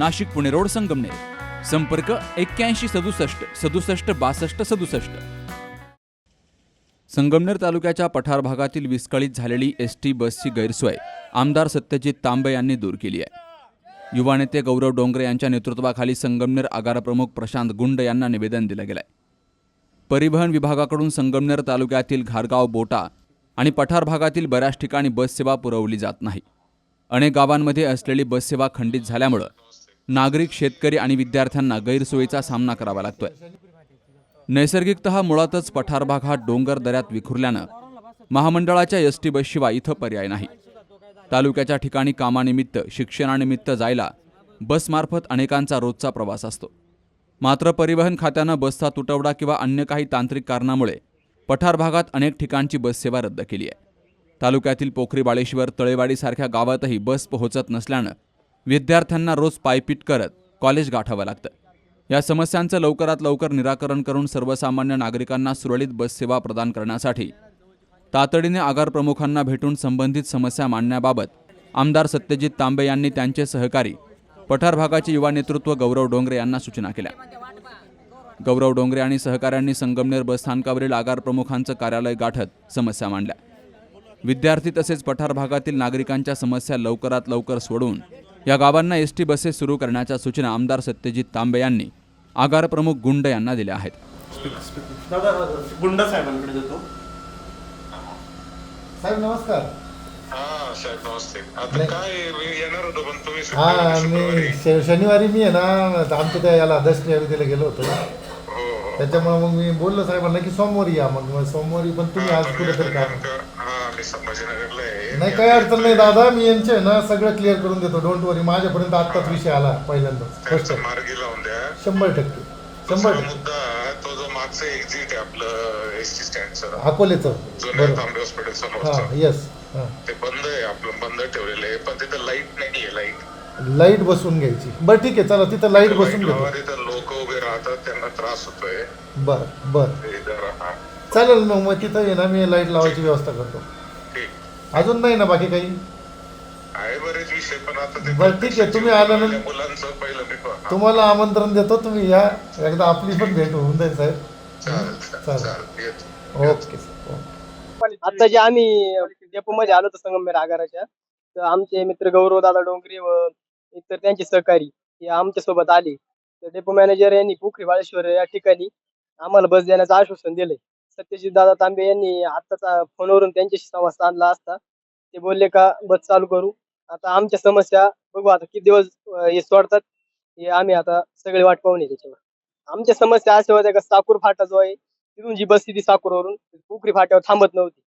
Nashik Pune road Sangamner. संपर्क एक्क्याऐंशी सदुसष्ट सदुसष्ट बासष्ट सदुसष्ट. संगमनेर तालुक्याच्या पठार भागातील विस्कळीत झालेली एस टी बसची गैरसोय आमदार सत्यजित तांबे यांनी दूर केली आहे. युवा नेते गौरव डोंगरे यांच्या नेतृत्वाखाली संगमनेर आगारप्रमुख प्रशांत गुंड यांना निवेदन दिलं गेलंय. परिवहन विभागाकडून संगमनेर तालुक्यातील घारगाव बोटा आणि पठार भागातील बऱ्याच ठिकाणी बससेवा पुरवली जात नाही. अनेक गावांमध्ये असलेली बससेवा खंडित झाल्यामुळं नागरिक शेतकरी आणि विद्यार्थ्यांना गैरसोयीचा सामना करावा लागतोय. नैसर्गिकतः मुळातच पठार भाग हा डोंगर दऱ्यात विखुरल्यानं महामंडळाच्या एस टी बसशिवाय इथं पर्याय नाही. तालुक्याच्या ठिकाणी कामानिमित्त शिक्षणानिमित्त जायला बसमार्फत अनेकांचा रोजचा प्रवास असतो. मात्र परिवहन खात्यानं बसचा तुटवडा किंवा अन्य काही तांत्रिक कारणामुळे पठार भागात अनेक ठिकाणची बससेवा रद्द केली आहे. तालुक्यातील पोखरी बाळेश्वर तळेवाडीसारख्या गावातही बस पोहोचत नसल्यानं विद्यार्थ्यांना रोज पायपीट करत कॉलेज गाठावं लागतं. या समस्यांचं लवकरात लवकर निराकरण करून सर्वसामान्य नागरिकांना सुरळीत बससेवा प्रदान करण्यासाठी तातडीने आगार प्रमुखांना भेटून संबंधित समस्या मांडण्याबाबत आमदार सत्यजित तांबे यांनी त्यांचे सहकारी पठार भागाचे युवा नेतृत्व गौरव डोंगरे यांना सूचना केल्या. गौरव डोंगरे आणि सहकाऱ्यांनी संगमनेर बसस्थानकावरील आगार प्रमुखांचं कार्यालय गाठत समस्या मांडल्या. विद्यार्थी तसेच पठार भागातील नागरिकांच्या समस्या लवकरात लवकर सोडवून या गावांना एस टी बसेस सुरू करण्याच्या सूचना आमदार सत्यजित तांबे यांनी आगार प्रमुख गुंड यांना दिल्या आहेत. गुंड साहेबांकडे देतो साहेब नमस्कार. हा मी हा शनिवारी मी आहे ना आमच्या त्या याला दर्शनी अयोध्येला गेलो होतो. त्याच्यामुळे मग मी बोललो साहेबांना की सोमवारी या मग. मग सोमवारी पण तुम्ही आज पण कुठेतरी मी का हा नाही काही अडचण नाही दादा. मी यांचे ना सगळं क्लिअर करून देतो. डोंट वरी माझ्यापर्यंत आत्ताच विषय आला पहिल्यांदा. फर्स्ट मार्गी लावून द्या. शंभर टक्के. शंभर टक्के. तो जो मागचा एक्झिट आहे आपलं एस टी स्टँडचं अकोलेचं. जुन्या तांबे हॉस्पिटल हा समोरचं येस हां. ते बंद आहे आपलं बंद ठेवलेलं आहे. पण तिथं लाइट नाही आहे लाइट लाइट बसून घ्यायची. बरं ठीक आहे. चला तिथं लाइट बसून घेतो. तिथं लोक उभे राहतात त्यांना त्रास होतोय. बरं बरं. ते जरा हा चालेल मग मग तिथं आहे ना मी लाइट लावायची व्यवस्था करतो. ठीक. अजून नाही ना बाकी काही? आहे बरेच विषय पण आता ते बरं, ठीक आहे. तुम्ही आल्यानंतर- मुलांचं पहिलं मी पहा. तुम्हाला आमंत्रण देतो तुम्ही या. एकदा आपली पण भेट होऊन जाईल साहेब. चालेल चालेल. चालेल. येतो. Okay sir. ओके. आता जे आम्ही डेपो मध्ये आलो होतो संगमनेर आगाराच्या तर आमचे मित्र गौरव दादा डोंगरे व इतर त्यांचे सहकारी हे आमच्यासोबत आले. तर डेपो मॅनेजर यांनी पोखरी बाळेश्वर या ठिकाणी आम्हाला बस देण्याचं आश्वासन दिले सत्यजित दादा तांबे यांनी आत्ताचा फोनवरून त्यांच्याशी संवाद साधला असता. ते बोलले का बस चालू करू. आता आमच्या समस्या बघू आता किती दिवस हे सोडतात. हे आम्ही आता सगळे वाट पाहून त्याच्यावर. आमच्या समस्या अशा होत्या का साकूर फाटा जो आहे तिथून जी बस ती साकूरवरून पोखरी फाट्यावर थांबत नव्हती.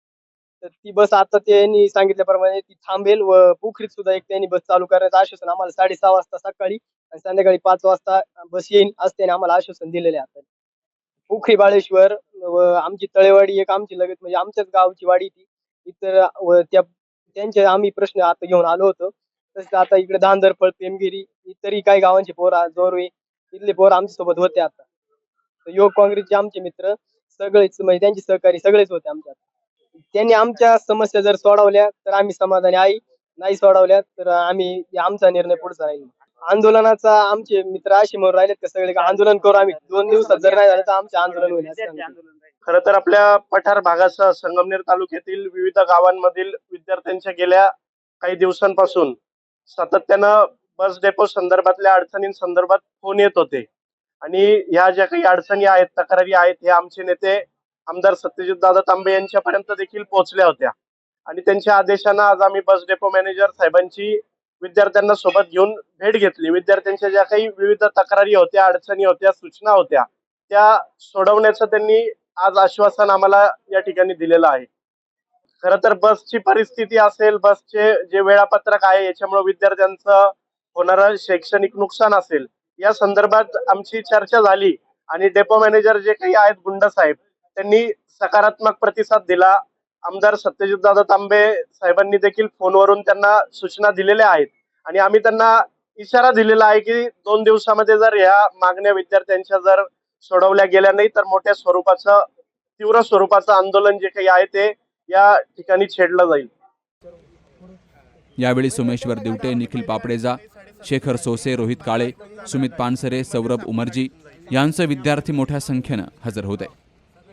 तर ती बस आता त्यांनी सांगितल्याप्रमाणे ती थांबेल व पोखरीत सुद्धा एक त्यांनी बस चालू करण्याचं आश्वासन आम्हाला साडेसहा वाजता सकाळी आणि संध्याकाळी पाच वाजता बस येईल असं त्यांनी आम्हाला आश्वासन दिलेले आहे आता. पोखरी बाळेश्वर व आमची तळेवाडी एक आमची लगेच म्हणजे आमच्याच गावची वाडी ती. इतर व त्या त्यांचे आम्ही प्रश्न आता घेऊन आलो होतो. तसेच आता इकडे धांदरफळ पेमगिरी इतरही काही गावांचे पोर जोरवे इथले पोर आमच्यासोबत होते आता. तर योग काँग्रेसचे आमचे मित्र सगळेच म्हणजे त्यांचे सहकारी सगळेच होते आमच्यात. त्यांनी आमच्या समस्या जर सोडवल्या तर आम्ही समाधानी आई नाही सोडवल्या तर आम्ही आमचा निर्णय पुढचा राहील. आंदोलनाचा आमचे मित्र असे म्हणून राहिलेत का सगळे? आंदोलन करू आम्ही. दोन दिवसात जर नाही झालं तर आमचे आंदोलन होईल खर तर आपल्या पठार भागासह संगमनेर तालुक्यातील विविध गावांमधील विद्यार्थ्यांच्या गेल्या काही दिवसांपासून सातत्यानं बस डेपो संदर्भातल्या अडचणींसंदर्भात फोन येत होते. आणि ह्या ज्या काही अडचणी आहेत तक्रारी आहेत हे आमचे नेते आमदार सत्यजित दादा तांबे यांच्यापर्यंत देखील पोहोचल्या होत्या. आणि त्यांच्या आदेशानं आज आम्ही बस डेपो मॅनेजर साहेबांची विद्यार्थ्यांना सोबत घेऊन भेट घेतली. विद्यार्थ्यांच्या ज्या काही विविध तक्रारी होत्या अडचणी होत्या सूचना होत्या त्या सोडवण्याचं त्यांनी आज आश्वासन आम्हाला या ठिकाणी दिलेलं आहे. खर तर बसची परिस्थिती असेल बसचे जे वेळापत्रक आहे याच्यामुळे विद्यार्थ्यांचं होणारं शैक्षणिक नुकसान असेल. या संदर्भात आमची चर्चा झाली आणि डेपो मॅनेजर जे काही आहेत गुंड साहेब त्यांनी सकारात्मक प्रतिसाद दिला. आमदार सत्यजित दादा तांबे साहेबांनी देखील फोनवरून त्यांना सूचना दिलेल्या आहेत. आणि आम्ही त्यांना इशारा दिलेला आहे की दोन दिवसामध्ये जर ह्या मागण्या विद्यार्थ्यांच्या जर सोडवल्या गेल्या नाही तर मोठ्या स्वरूपाचं तीव्र स्वरूपाचं आंदोलन जे काही आहे ते या ठिकाणी छेडलं जाईल. यावेळी सोमेश्वर दिवटे निखिल पापडेजा शेखर सोसे रोहित काळे सुमित पानसरे सौरभ उमरजी यांचे विद्यार्थी मोठ्या संख्येनं हजर होते.